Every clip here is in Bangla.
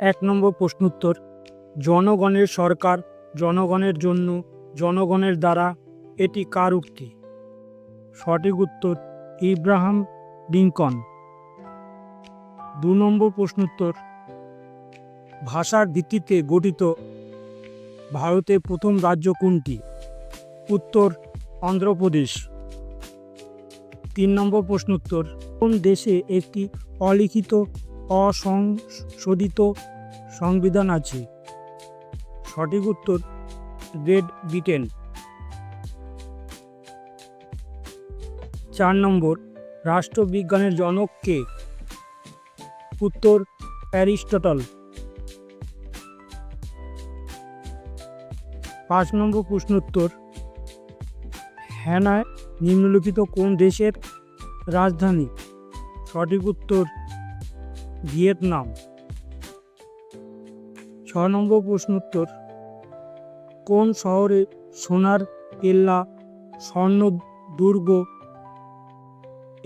এক নম্বর প্রশ্নোত্তর, জনগণের সরকার, জনগণের জন্য, জনগণের দ্বারা, এটি কার উক্তি? সঠিক উত্তর, ইব্রাহাম লিঙ্কন। দু নম্বর প্রশ্নোত্তর, ভাষার ভিত্তিতে গঠিত ভারতের প্রথম রাজ্য কোনটি? উত্তর, অন্ধ্রপ্রদেশ। তিন নম্বর প্রশ্নোত্তর, কোন দেশে একটি অলিখিত, অসংশোধিত সংবিধান আছে। সঠিক উত্তর গ্রেট ব্রিটেন চার নম্বর, রাষ্ট্রবিজ্ঞানের জনক কে? উত্তর, অ্যারিস্টটল। পাঁচ নম্বর প্রশ্নোত্তর হ্যানায় নিম্নলিখিত কোন দেশের রাজধানী? সঠিক উত্তর, ভিয়েতনাম। ছ নম্বর প্রশ্নোত্তর। কোন শহরে সোনার কেল্লা স্বর্ণ দুর্গ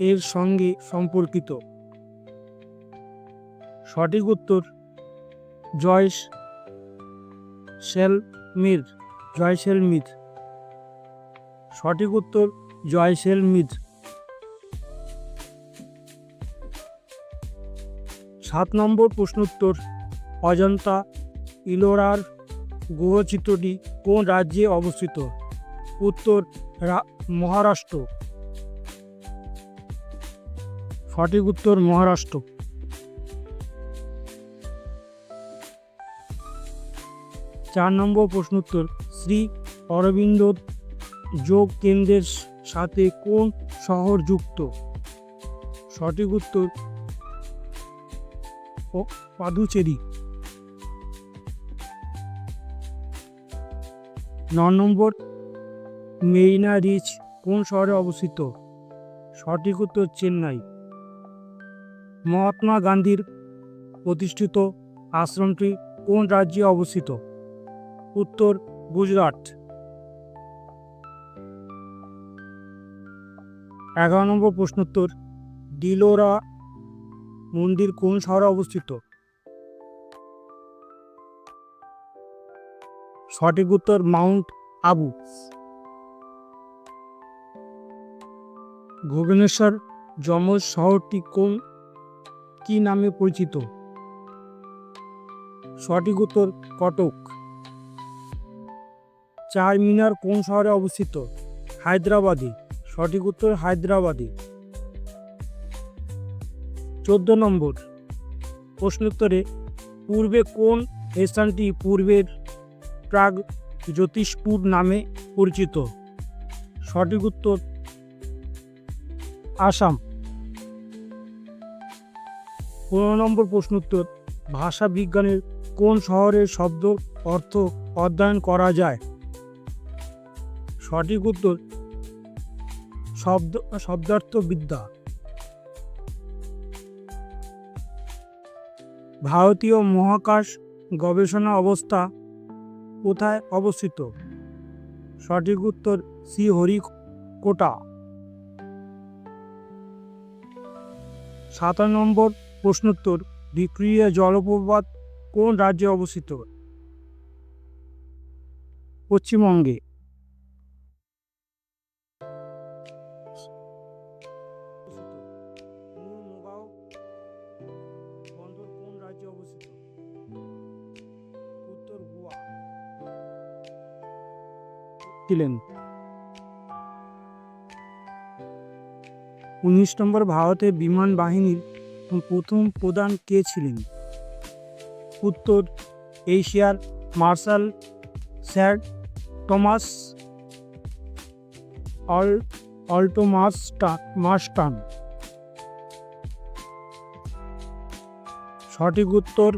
এর সঙ্গে সম্পর্কিত? সঠিক উত্তর জয়স সেলমির জয়সেলমির সঠিক উত্তর জয়সেলমির সাত নম্বর প্রশ্নোত্তর, অজন্তা ইলোরার গুহচিত্রটি কোন রাজ্যে অবস্থিত? উত্তর মহারাষ্ট্র। সঠিক উত্তর, মহারাষ্ট্র। চার নম্বর প্রশ্নোত্তর শ্রী অরবিন্দ যোগ কেন্দ্রের সাথে কোন শহর যুক্ত? সঠিক উত্তর পাদুচেরি। ন নম্বর, মেইনা রিচ কোন শহরে অবস্থিত? সঠিক উত্তর চেন্নাই। মহাত্মা গান্ধীর প্রতিষ্ঠিত আশ্রমটি কোন রাজ্যে অবস্থিত? উত্তর, গুজরাট। এগারো নম্বর প্রশ্নোত্তর, ডিলোরা মন্দির কোন শহরে অবস্থিত? সঠিক উত্তর মাউন্ট আবু। ভুবনেশ্বর যমজ শহরটি কোন, কি নামে পরিচিত? সঠিক উত্তর কটক। চার মিনার কোন শহরে অবস্থিত? হায়দ্রাবাদে। সঠিক উত্তর হায়দ্রাবাদে। চোদ্দ নম্বর। প্রশ্নোত্তরে পূর্বে কোন স্থানটি পূর্বের প্রাগ জ্যোতিষপুর নামে পরিচিত। সঠিক উত্তর, আসাম। পনেরো নম্বর প্রশ্নোত্তর ভাষা বিজ্ঞানের কোন শহরের শব্দ অর্থ অধ্যয়ন করা যায়? সঠিক উত্তর, শব্দ শব্দার্থ বিদ্যা ভারতীয় মহাকাশ গবেষণা অবস্থা কোথায় অবস্থিত? সঠিক উত্তর শ্রীহরিকোটা সাতান্ন নম্বর প্রশ্নোত্তর বিক্রিয়া জলপ্রপাত কোন রাজ্যে অবস্থিত? পশ্চিমবঙ্গে। ছিলেন উনিশ নম্বর ভারতের বিমান বাহিনীর প্রথম প্রধান কে ছিলেন? উত্তর এশিয়ার মার্শাল স্যার টমাস অল অল্টো মাস্টা, মাস্টান। সঠিক উত্তর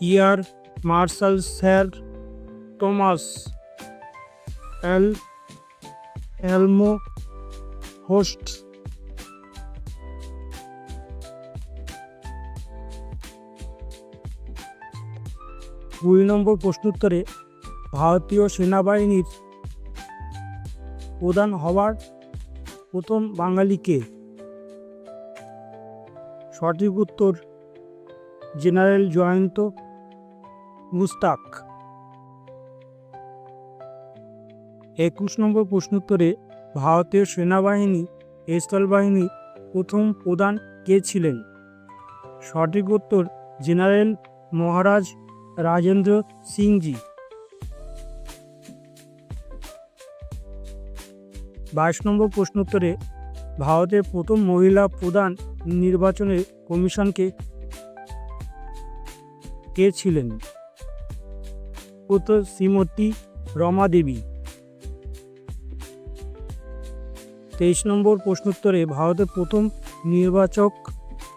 ইয়ার মার্শাল স্যার টমাস। এল, এলমো হোস্ট। কুড়ি নম্বর প্রশ্নোত্তরে ভারতীয় সেনাবাহিনীর প্রধান হওয়ার প্রথম বাঙালি কে? সঠিক উত্তর জেনারেল জয়ন্ত মুস্তাক। একুশ নম্বর প্রশ্নোত্তরে ভারতীয় সেনাবাহিনী স্থলবাহিনী প্রথম প্রধান কে ছিলেন? সঠিক উত্তর জেনারেল মহারাজ রাজেন্দ্র সিংজি। বাইশ নম্বর প্রশ্নোত্তরে ভারতের প্রথম মহিলা প্রধান নির্বাচনের কমিশনকে কে ছিলেন? উত্তর শ্রীমতী রমা দেবী তেইশ নম্বর প্রশ্নোত্তরে ভারতের প্রথম নির্বাচক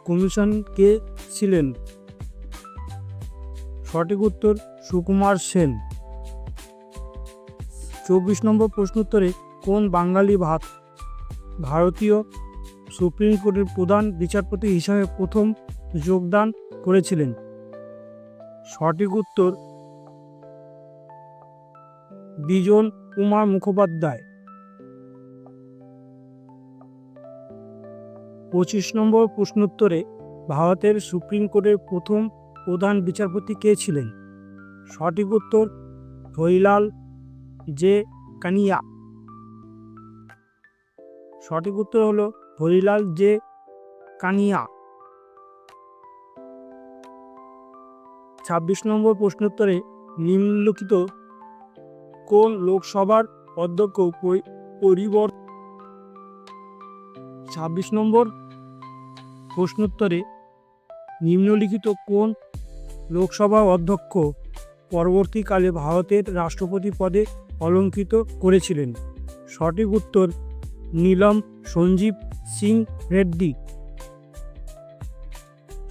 কমিশন কে ছিলেন সঠিক উত্তর সুকুমার সেন। চব্বিশ নম্বর প্রশ্নোত্তরে কোন বাঙালি ভাত ভারতীয় সুপ্রিম কোর্টের প্রধান বিচারপতি হিসাবে প্রথম যোগদান করেছিলেন? সঠিক উত্তর বিজন কুমার মুখোপাধ্যায়। পঁচিশ নম্বর প্রশ্নোত্তরে ভারতের সুপ্রিম কোর্টের প্রথম প্রধান বিচারপতি কে ছিলেন? সঠিক উত্তর হরিলাল জে কানিয়া। সঠিক উত্তর হলো হরিলাল জে কানিয়া। ছাব্বিশ নম্বর প্রশ্নোত্তরে নিম্নলিখিত কোন লোকসভার অধ্যক্ষ পরিবর্তন ছাব্বিশ নম্বর প্রশ্নোত্তরে নিম্নলিখিত কোন লোকসভা অধ্যক্ষ পরবর্তীকালে ভারতের রাষ্ট্রপতি পদে অলঙ্কৃত করেছিলেন? সঠিক উত্তর নীলম সঞ্জীব সিং রেড্ডি।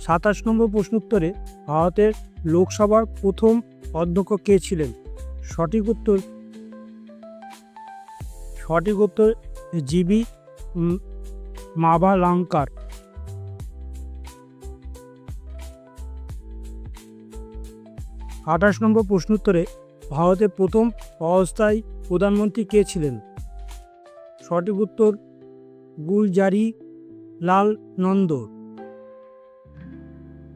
সাতাশ নম্বর প্রশ্নোত্তরে ভারতের লোকসভার প্রথম অধ্যক্ষ কে ছিলেন? সঠিক উত্তর সঠিক উত্তর জিবি মাবা আঠাশ নম্বর প্রশ্নোত্তরে ভারতের প্রথম অস্থায়ী প্রধানমন্ত্রী কে ছিলেন? সঠিক উত্তর গুলজারি লাল নন্দ।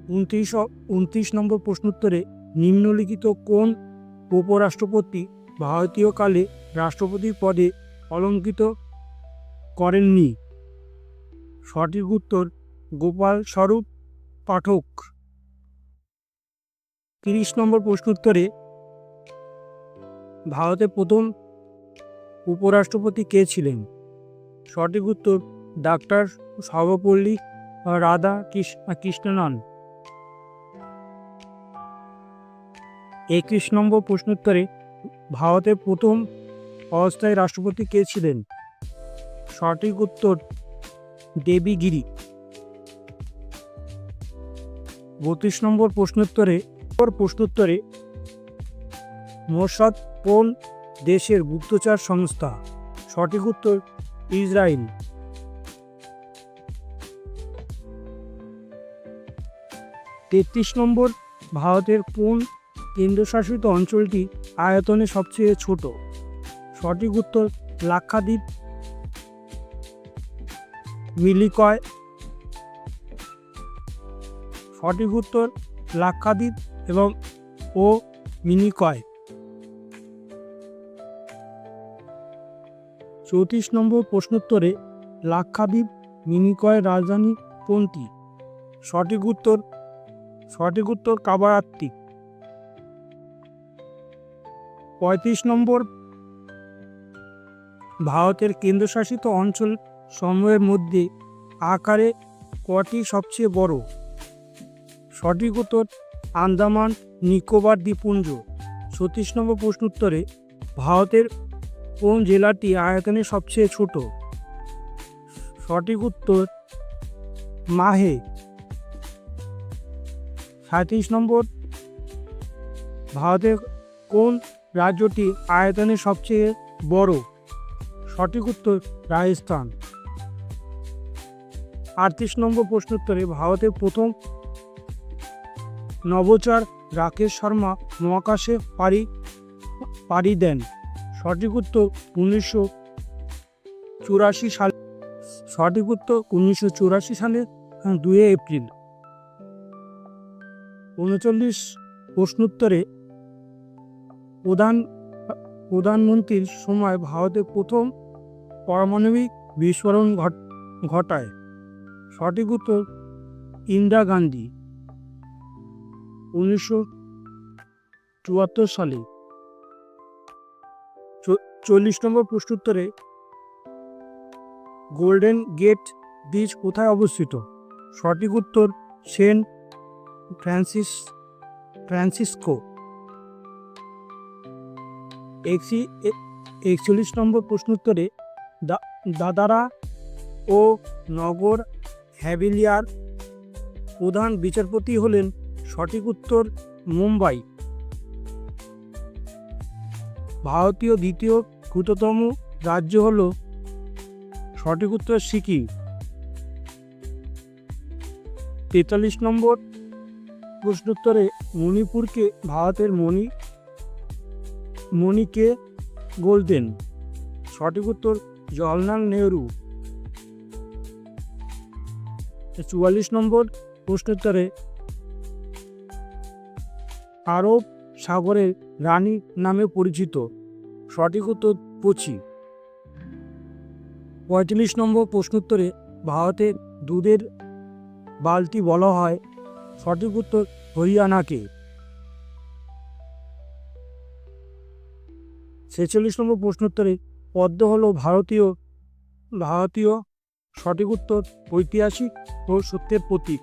উনত্রিশ উনত্রিশ নম্বর প্রশ্নোত্তরে নিম্নলিখিত কোন উপরাষ্ট্রপতি ভারতীয় কালে রাষ্ট্রপতি পদে অলঙ্কৃত করেননি? সঠিক উত্তর গোপাল স্বরূপ পাঠক। তিরিশ নম্বর প্রশ্নোত্তরে ভারতের প্রথম উপরাষ্ট্রপতি কে ছিলেন? সঠিক উত্তর, ডাক্তার সর্বপল্লী রাধা কৃষ্ণনন একত্রিশ নম্বর প্রশ্নোত্তরে ভারতের প্রথম অস্থায়ী রাষ্ট্রপতি কে ছিলেন? সঠিক উত্তর দেবীগিরি বত্রিশ নম্বর প্রশ্নোত্তরে প্রশ্নোত্তরে মোসাদ কোন দেশের গুপ্তচর সংস্থা? সঠিক উত্তর ইসরায়েল তেত্রিশ নম্বর, ভারতের কোন কেন্দ্রশাসিত অঞ্চলটি আয়তনে সবচেয়ে ছোট? সঠিক উত্তর, লাক্ষাদ্বীপ। মিলিকয়। সঠিক উত্তর, লাক্ষাদ্বীপ। এবং ও মিনিকয় চৌত্রিশ নম্বর প্রশ্নোত্তরে লাক্ষাদ্বীপ মিনিকয় রাজধানী কোনটি? সঠিক উত্তর সঠিক উত্তর কাবারাত্তিক পঁয়ত্রিশ নম্বর, ভারতের কেন্দ্রশাসিত অঞ্চল সমূহের মধ্যে আকারে কটি সবচেয়ে বড়? সঠিক উত্তর আন্দামান নিকোবর দ্বীপপুঞ্জ। ছত্রিশ নম্বর প্রশ্ন উত্তরে, ভারতের কোন জেলাটি আয়তনে সবচেয়ে ছোট? সঠিক উত্তর, মাহে। সাঁত্রিশ নম্বর, ভারতের কোন রাজ্যটি আয়তনে সবচেয়ে বড়? সঠিক উত্তর, রাজস্থান। আটত্রিশ নম্বর প্রশ্ন উত্তরে, ভারতের প্রথম নবচার রাকেশ শর্মা মহাকাশে পাড়ি পাড়ি দেন। সঠিক উত্তর উনিশশো চুরাশি সালে, সঠিক উত্তর উনিশশো চুরাশি সালে দুই এপ্রিল। উনচল্লিশ প্রশ্নোত্তরে প্রধান, প্রধানমন্ত্রীর সময় ভারতে প্রথম পারমাণবিক বিস্ফোরণ ঘট- ঘটায়। সঠিক উত্তর ইন্দিরা গান্ধী। উনিশশো চুয়াত্তর সালে চল্লিশ নম্বর প্রশ্নোত্তরে গোল্ডেন গেট ব্রিজ কোথায় অবস্থিত? সঠিক উত্তর, সেন্ট ফ্রান্সিস ফ্রান্সিসকো। একশি একচল্লিশ নম্বর প্রশ্নোত্তরে দাদারা ও নগর হ্যাভিলিয়ার প্রধান বিচারপতি হলেন সঠিক উত্তর মুম্বাই। ভারতীয় দ্বিতীয় ক্ষুদ্রতম রাজ্য হল সঠিক উত্তর সিকিম। তেতাল্লিশ নম্বর প্রশ্নোত্তরে মণিপুরকে ভারতের মণি, মণিকে গোল্ডেন। সঠিক উত্তর জওয়াহরলাল নেহরু। চুয়াল্লিশ নম্বর প্রশ্নোত্তরে আরব সাগরের রানী নামে পরিচিত। সঠিক উত্তর পচি পঁয়তাল্লিশ নম্বর প্রশ্নোত্তরে ভারতের দুধের বালতি বলা হয়। সঠিক উত্তর হরিয়ানাকে। ছেচল্লিশ নম্বর প্রশ্নোত্তরে পদ্ম হল ভারতীয় ভারতীয় সঠিক উত্তর ঐতিহাসিক ও সত্যের প্রতীক।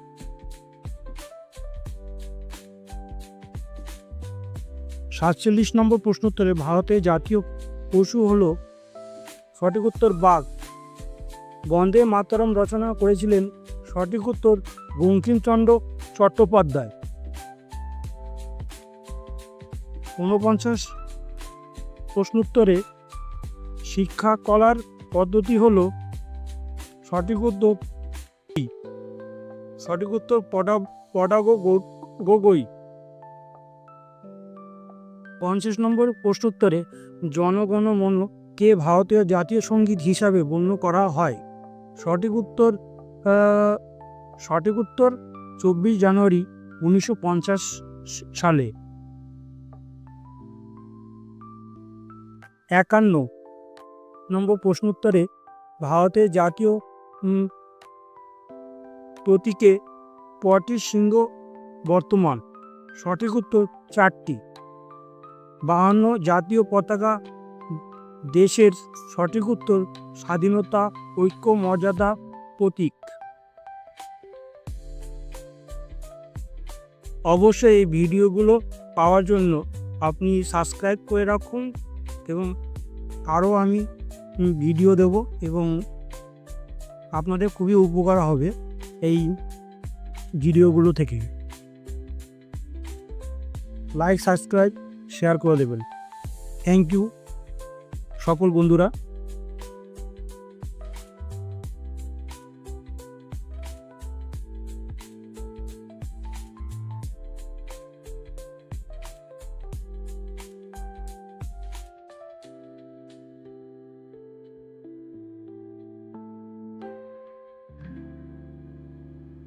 সাতচল্লিশ নম্বর প্রশ্নোত্তরে ভারতের জাতীয় পশু হল সঠিক উত্তর বাঘ। বন্দে মাতরম রচনা করেছিলেন সঠিক উত্তর বঙ্কিমচন্দ্র চট্টোপাধ্যায়। ঊনপঞ্চাশ প্রশ্নোত্তরে শিক্ষা কলার পদ্ধতি হল সঠিক উত্তর সঠিক উত্তর পডা, পডাগো গগৈ। পঞ্চাশ নম্বর প্রশ্নোত্তরে জনগণ মন কে ভারতীয় জাতীয় সংগীত হিসাবে গণ্য করা হয়? সঠিক উত্তর সঠিক উত্তর চব্বিশ জানুয়ারি উনিশশো পঞ্চাশ সালে। একান্ন নম্বর প্রশ্নোত্তরে ভারতের জাতীয় প্রতীকে কটি সিংহ বর্তমান। সঠিক উত্তর চারটি। বাহান্ন জাতীয় পতাকা দেশের সঠিক উত্তর, স্বাধীনতা, ঐক্য, মর্যাদা, প্রতীক। অবশ্যই এই ভিডিওগুলো পাওয়ার জন্য আপনি সাবস্ক্রাইব করে রাখুন এবং আরও আমি ভিডিও দেব এবং আপনাদের খুবই উপকার হবে এই ভিডিওগুলো থেকে। লাইক, সাবস্ক্রাইব শেয়ার করে দেবেন। থ্যাংক ইউ সকল বন্ধুরা।